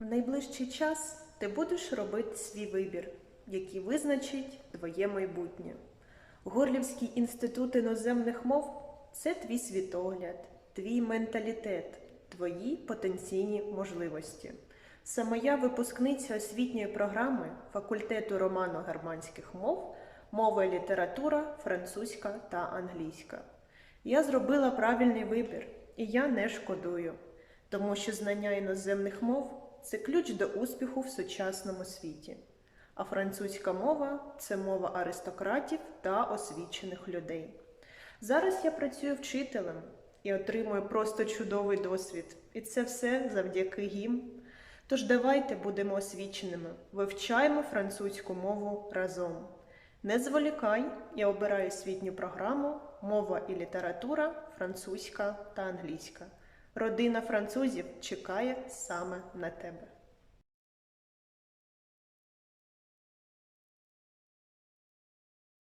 В найближчий час ти будеш робити свій вибір, який визначить твоє майбутнє. Горлівський інститут іноземних мов це твій світогляд, твій менталітет, твої потенційні можливості. Саме я випускниця освітньої програми факультету романо-германських мов, мова і література, французька та англійська. Я зробила правильний вибір, і я не шкодую, тому що знання іноземних мов це ключ до успіху в сучасному світі. А французька мова це мова аристократів та освічених людей. Зараз я працюю вчителем і отримую просто чудовий досвід. І це все завдяки їм. Тож давайте будемо освіченими, вивчаємо французьку мову разом. Не зволікай, я обираю освітню програму, мова і література, французька та англійська. Родина французів чекає саме на тебе.